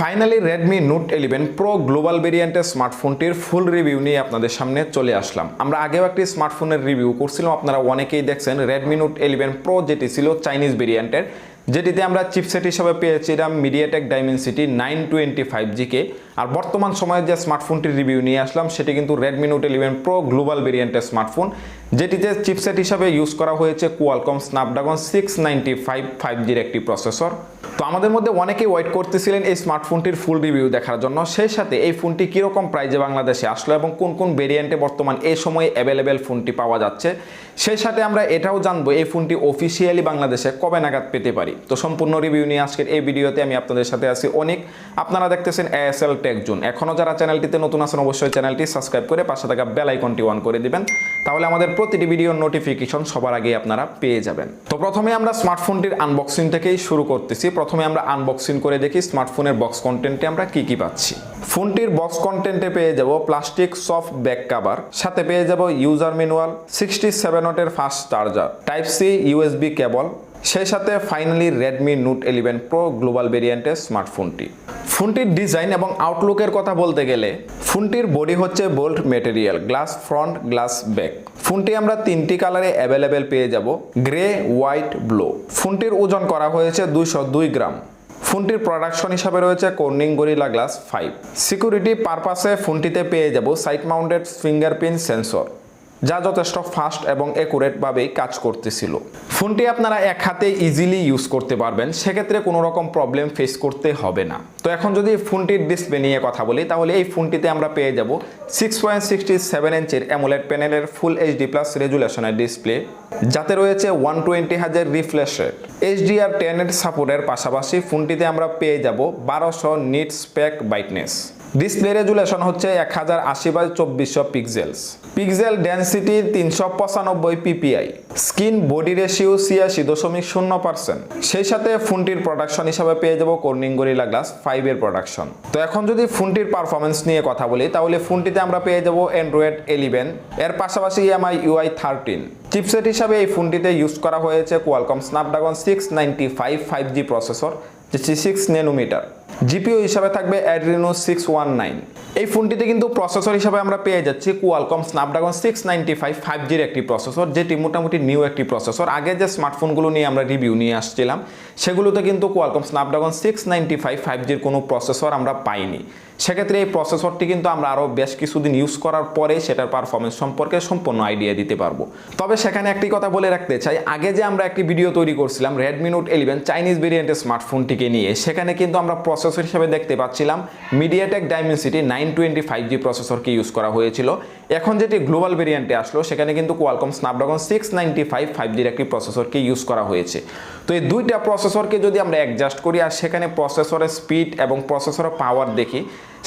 Finally Redmi Note eleven Pro global ভেরিয়েন্টের স্মার্টফোনটির ফুল review নিয়ে আপনাদের সামনে চলে আসলাম। আমরা আগেও একটি স্মার্টফোনের রিভিউ করছিলাম, আপনারা অনেকেই দেখছেন রেডমি নোট ইলেভেন প্রো যেটি ছিল চাইনিজ ভেরিয়েন্টের যেটিতে আমরা চিপসেট হিসাবে পেয়েছিলাম MediaTek Dimensity nine twenty five GK আর বর্তমান সময়ে যে স্মার্টফোনটির রিভিউ নিয়ে আসলাম, সেটি কিন্তু Redmi Note eleven Pro global ভেরিয়েন্টের স্মার্টফোন যেটিতে চিপসেট হিসাবে ইউজ করা হয়েছে Qualcomm Snapdragon six ninety five five জির একটি প্রসেসর তো আমাদের মধ্যে অনেকেই ওয়েট করতেছিলেন এই স্মার্টফোনটির ফুল রিভিউ দেখার জন্য। সেই সাথে এই ফোনটি কীরকম প্রাইজে বাংলাদেশে আসলো এবং কোন কোন ভেরিয়েন্টে বর্তমান এই সময়ে অ্যাভেলেবেল ফোনটি পাওয়া যাচ্ছে, সেই সাথে আমরা এটাও জানব এই ফোনটি অফিসিয়ালি বাংলাদেশে কবে নাগাদ পেতে পারি। তো সম্পূর্ণ রিভিউ নিয়ে আজকের এই ভিডিওতে আমি আপনাদের সাথে আছি অনেক। আপনারা দেখতেছেন এএসএল টেক জুন এখনও যারা চ্যানেলটিতে নতুন আছেন, অবশ্যই চ্যানেলটি সাবস্ক্রাইব করে পাশে থাকা বেল আইকনটি অন করে দিবেন। তাহলে আমাদের প্রতিটি ভিডিওর নোটিফিকেশন সবার আগে আপনারা পেয়ে যাবেন। তো প্রথমে আমরা স্মার্টফোনটির আনবক্সিং থেকেই শুরু করতেছি। প্রথমে আমরা আনবক্সিং করে দেখি স্মার্টফোনের বক্স কন্টেন্টে আমরা কি কি পাচ্ছি। ফোনটির বক্স কন্টেন্টে পেয়ে যাব প্লাস্টিক সফট ব্যাক কাভার সাথে পেয়ে যাব ইউজার মেনুয়াল সিক্সটি সেভেন ওটের fast charger type C USB cable সেই সাথে finally Redmi Note eleven Pro global ভেরিয়েন্টের স্মার্টফোনটি ফোনটির ডিজাইন এবং আউটলুকের কথা বলতে গেলে, ফোনটির বডি হচ্ছে bolt material glass front glass back ফোনটি আমরা তিনটি কালারে অ্যাভেলেবেল পেয়ে যাব গ্রে হোয়াইট ব্লু ফোনটির ওজন করা হয়েছে দুইশো দুই গ্রাম। ফোনটির প্রোডাকশন হিসাবে রয়েছে Corning Gorilla glass five security পারপাসে ফোনটিতে পেয়ে যাব সাইড মাউন্টেড ফিঙ্গারপ্রিন্ট সেন্সর যা যথেষ্ট ফাস্ট এবং অ্যাকুরেটভাবেই কাজ করতেছিল। ফোনটি আপনারা এক হাতে ইজিলি ইউজ করতে পারবেন, সেক্ষেত্রে কোনো রকম প্রবলেম ফেস করতে হবে না। তো এখন যদি ফোনটির ডিসপ্লে নিয়ে কথা বলি, তাহলে এই ফোনটিতে আমরা পেয়ে যাব সিক্স পয়েন্ট সিক্সটি সেভেন ইঞ্চের অ্যামোলেড প্যানেলের ফুল এইচডি প্লাস রেজুলেশনের ডিসপ্লে যাতে রয়েছে ওয়ান টোয়েন্টি হাজার রিফ্রেশ রেট এইচডিআর টেনের সাপোর্টের পাশাপাশি ফোনটিতে আমরা পেয়ে যাব বারোশো nit peak brightness display resolution হচ্ছে এক হাজার আশি বাই চব্বিশশো পিক্সেলস পিক্সেল ডেন্সিটি তিনশো পঁচানব্বই পিপিআই। স্কিন বডি রেশিও ছিয়াশি দশমিক শূন্য পার্সেন্ট। সেই সাথে ফোনটির প্রোডাকশন হিসাবে পেয়ে যাব কর্নিং গরিলা গ্লাস ফাইভের প্রোডাকশন। তো এখন যদি ফোনটির পারফরমেন্স নিয়ে কথা বলি, তাহলে ফোনটিতে আমরা পেয়ে যাব অ্যান্ড্রয়েড ইলেভেন। এর পাশাপাশি এমআই ইউআই থার্টিন। চিপসেট হিসাবে এই ফোনটিতে ইউজ করা হয়েছে Qualcomm Snapdragon six ninety five five G processor, যেটি সিক্স নেনোমিটার জিপিও হিসাবে থাকবে অ্যাড্রিনো সিক্স ওয়ান নাইন। এই ফোনটিতে কিন্তু প্রসেসর হিসাবে আমরা পেয়ে যাচ্ছি Qualcomm Snapdragon six ninety five five জির একটি প্রসেসর, যেটি মোটামুটি নিউ একটি প্রসেসর। আগে যে স্মার্টফোনগুলো নিয়ে আমরা রিভিউ নিয়ে আসছিলাম, সেগুলোতে কিন্তু Qualcomm Snapdragon six ninety five five জির কোনো প্রসেসর আমরা পাইনি। সেক্ষেত্রে এই প্রসেসরটি কিন্তু আমরা আরও বেশ কিছুদিন ইউজ করার পরে সেটার পারফরমেন্স সম্পর্কে সম্পূর্ণ আইডিয়া দিতে পারব। তবে সেখানে একটি কথা বলে রাখতে চাই, আগে যে আমরা একটি ভিডিও তৈরি করছিলাম রেডমি নোট ইলেভেন চাইনিজ ভেরিয়েন্টের স্মার্টফোনটিকে নিয়ে, সেখানে কিন্তু আমরা প্রসেসর হিসেবে দেখতে পাচ্ছিলাম MediaTek Dimensity nine twenty five G প্রসেসরকে use করা হয়েছিল। এখন যেটি গ্লোবাল ভেরিয়েন্টে আসলো, সেখানে কিন্তু Qualcomm, Snapdragon six ninety five five জির একটি প্রসেসরকে ইউজ করা হয়েছে। তো এই দুইটা প্রসেসরকে যদি আমরা অ্যাডজাস্ট করি, আর সেখানে প্রসেসরের স্পিড এবং প্রসেসরের পাওয়ার দেখি,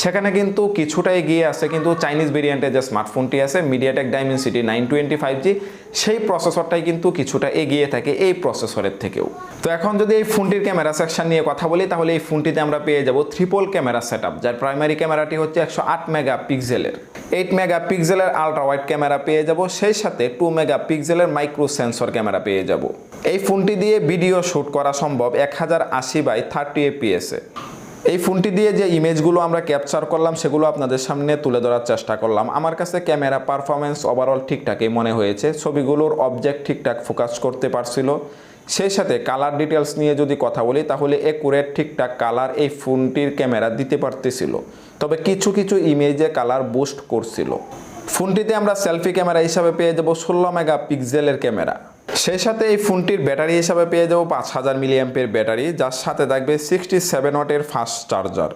সেখানে কিন্তু কিছুটা এগিয়ে আছে, কিন্তু চাইনিজ ভেরিয়েন্টের যে স্মার্টফোনটি আছে MediaTek Dimensity nine twenty five G সেই প্রসেসরটাই কিন্তু কিছুটা এগিয়ে থাকে এই প্রসেসরের থেকেও। তো এখন যদি এই ফোনটির ক্যামেরা সেকশন নিয়ে কথা বলি, তাহলে এই ফোনটিতে আমরা পেয়ে যাব ট্রিপল ক্যামেরা সেট যার প্রাইমারি ক্যামেরাটি হচ্ছে একশো আট মেগা পিক্সেলের এইট মেগা পিক্সেলের আলট্রা ওয়াইড ক্যামেরা পেয়ে যাব, সেই সাথে টু মেগা পিক্সেলের মাইক্রো সেন্সর ক্যামেরা পেয়ে যাব। এই ফোনটি দিয়ে ভিডিও শ্যুট করা সম্ভব এক হাজার আশি বাই থার্টি এপিএসে এই ফোনটি দিয়ে যে ইমেজগুলো আমরা ক্যাপচার করলাম, সেগুলো আপনাদের সামনে তুলে ধরার চেষ্টা করলাম। আমার কাছে ক্যামেরা পারফরমেন্স ওভারঅল ঠিকঠাকই মনে হয়েছে। ছবিগুলোর অবজেক্ট ঠিকঠাক ফোকাস করতে পারছিল। সেই সাথে কালার ডিটেলস নিয়ে যদি কথা বলি, তাহলে একুরেট ঠিকঠাক কালার এই ফোনটির ক্যামেরা দিতে পারতেছিল। তবে কিছু কিছু ইমেজে কালার বুস্ট করছিল। ফোনটিতে আমরা সেলফি ক্যামেরা হিসাবে পেয়ে যাব ষোলো মেগা পিক্সেলের ক্যামেরা সেই সাথে এই ফোনটির ব্যাটারি হিসাবে পেয়ে যাব পাঁচ হাজার মিলিয়াম্পের ব্যাটারি, যার সাথে থাকবে সিক্সটি সেভেন ওয়াটের ফাস্ট চার্জার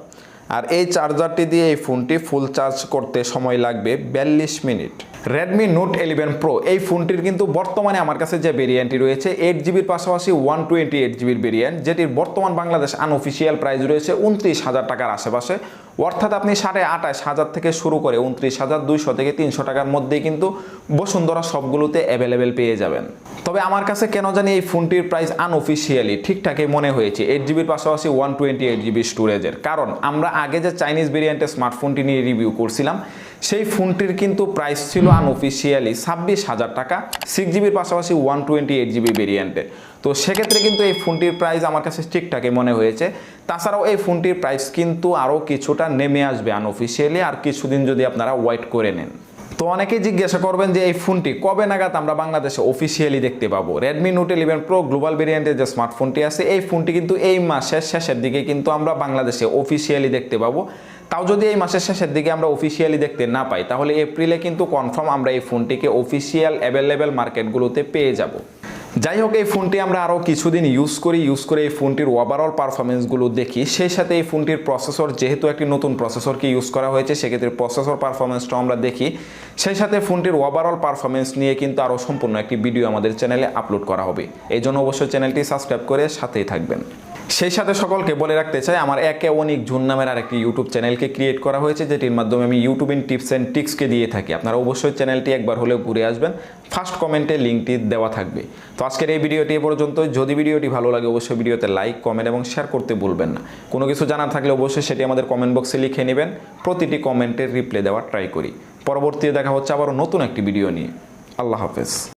আর এই চার্জারটি দিয়ে এই ফোনটি ফুল চার্জ করতে সময় লাগবে বিয়াল্লিশ minute. Redmi Note eleven Pro এই ফোনটির কিন্তু বর্তমানে আমার কাছে যে ভেরিয়েন্টটি রয়েছে এইট জিবির পাশাপাশি ওয়ান টোয়েন্টি এইট জিবির ভেরিয়েন্ট যেটির বর্তমান বাংলাদেশ আনঅফিসিয়াল প্রাইস রয়েছে উনত্রিশ হাজার টাকার আশেপাশে। অর্থাৎ আপনি সাড়ে আটাইশ হাজার থেকে শুরু করে উনত্রিশ হাজার, দুইশো থেকে তিনশো টাকার মধ্যেই কিন্তু বসুন্ধরা সবগুলোতে অ্যাভেলেবেল পেয়ে যাবেন। তবে আমার কাছে কেন জানি এই ফোনটির প্রাইস আনঅফিসিয়ালি ঠিকঠাকই মনে হয়েছে। এইট জিবির পাশাপাশি ওয়ান টোয়েন্টি এইট জিবি স্টোরেজের কারণ আমরা আগে যে চাইনিজ ভেরিয়েন্টের স্মার্টফোনটি নিয়ে রিভিউ করছিলাম সেই ফোনটির কিন্তু প্রাইস ছিল আনঅফিসিয়ালি ছাব্বিশ হাজার টাকা সিক্স জিবির পাশাপাশি ওয়ান টোয়েন্টি এইট জিবি ভেরিয়েন্টে তো সেক্ষেত্রে কিন্তু এই ফোনটির প্রাইস আমার কাছে ঠিকঠাকই মনে হয়েছে। তাছাড়াও এই ফোনটির প্রাইস কিন্তু আরও কিছুটা নেমে আসবে আনঅফিসিয়ালি আর কিছুদিন যদি আপনারা ওয়েট করে নেন। তো অনেকেই জিজ্ঞাসা করবেন যে এই ফোনটি কবে নাগাদ আমরা বাংলাদেশে অফিসিয়ালি দেখতে পাবো? Redmi Note eleven Pro global ভেরিয়েন্টের যে স্মার্টফোনটি আছে, এই ফোনটি কিন্তু এই মাসের শেষের দিকে কিন্তু আমরা বাংলাদেশে অফিসিয়ালি দেখতে পাবো। তাও যদি এই মাসের শেষের দিকে আমরা অফিসিয়ালি দেখতে না পাই, তাহলে এপ্রিলে কিন্তু কনফার্ম আমরা এই ফোনটিকে অফিসিয়াল অ্যাভেলেবেল মার্কেটগুলোতে পেয়ে যাব। যাই হোক, এই ফোনটি আমরা আরও কিছুদিন ইউজ করি ইউজ করে এই ফোনটির ওভারঅল পারফরমেন্সগুলো দেখি। সেই সাথে এই ফোনটির প্রসেসর যেহেতু একটি নতুন প্রসেসরকে ইউজ করা হয়েছে, সেক্ষেত্রে প্রসেসর পারফরমেন্সটাও আমরা দেখি। সেই সাথে ফোনটির ওভারঅল পারফরমেন্স নিয়ে কিন্তু আরও সম্পূর্ণ একটি ভিডিও আমাদের চ্যানেলে আপলোড করা হবে। এই জন্য অবশ্যই চ্যানেলটি সাবস্ক্রাইব করে সাথেই থাকবেন। সেই সাথে সকলকে বলে রাখতে চাই, আমার একে অনেক জুন নামের আরেকটি ইউটিউব চ্যানেলকে ক্রিয়েট করা হয়েছে, যেটির মাধ্যমে আমি ইউটিউব ইন টিপস অ্যান্ড টিক্সকে দিয়ে থাকি। আপনারা অবশ্যই চ্যানেলটি একবার হলেও ঘুরে আসবেন। ফার্স্ট কমেন্টে লিঙ্কটি দেওয়া থাকবে। তো আজকের এই ভিডিওটি এ পর্যন্ত। যদি ভিডিওটি ভালো লাগে, অবশ্যই ভিডিওতে লাইক কমেন্ট এবং শেয়ার করতে ভুলবেন না। কোনো কিছু জানার থাকলে অবশ্যই সেটি আমাদের কমেন্ট বক্সে লিখে নেবেন। প্রতিটি কমেন্টের রিপ্লাই দেওয়ার ট্রাই করি। পরবর্তীতে দেখা হচ্ছে আবারও নতুন একটি ভিডিও নিয়ে। আল্লাহ হাফেজ।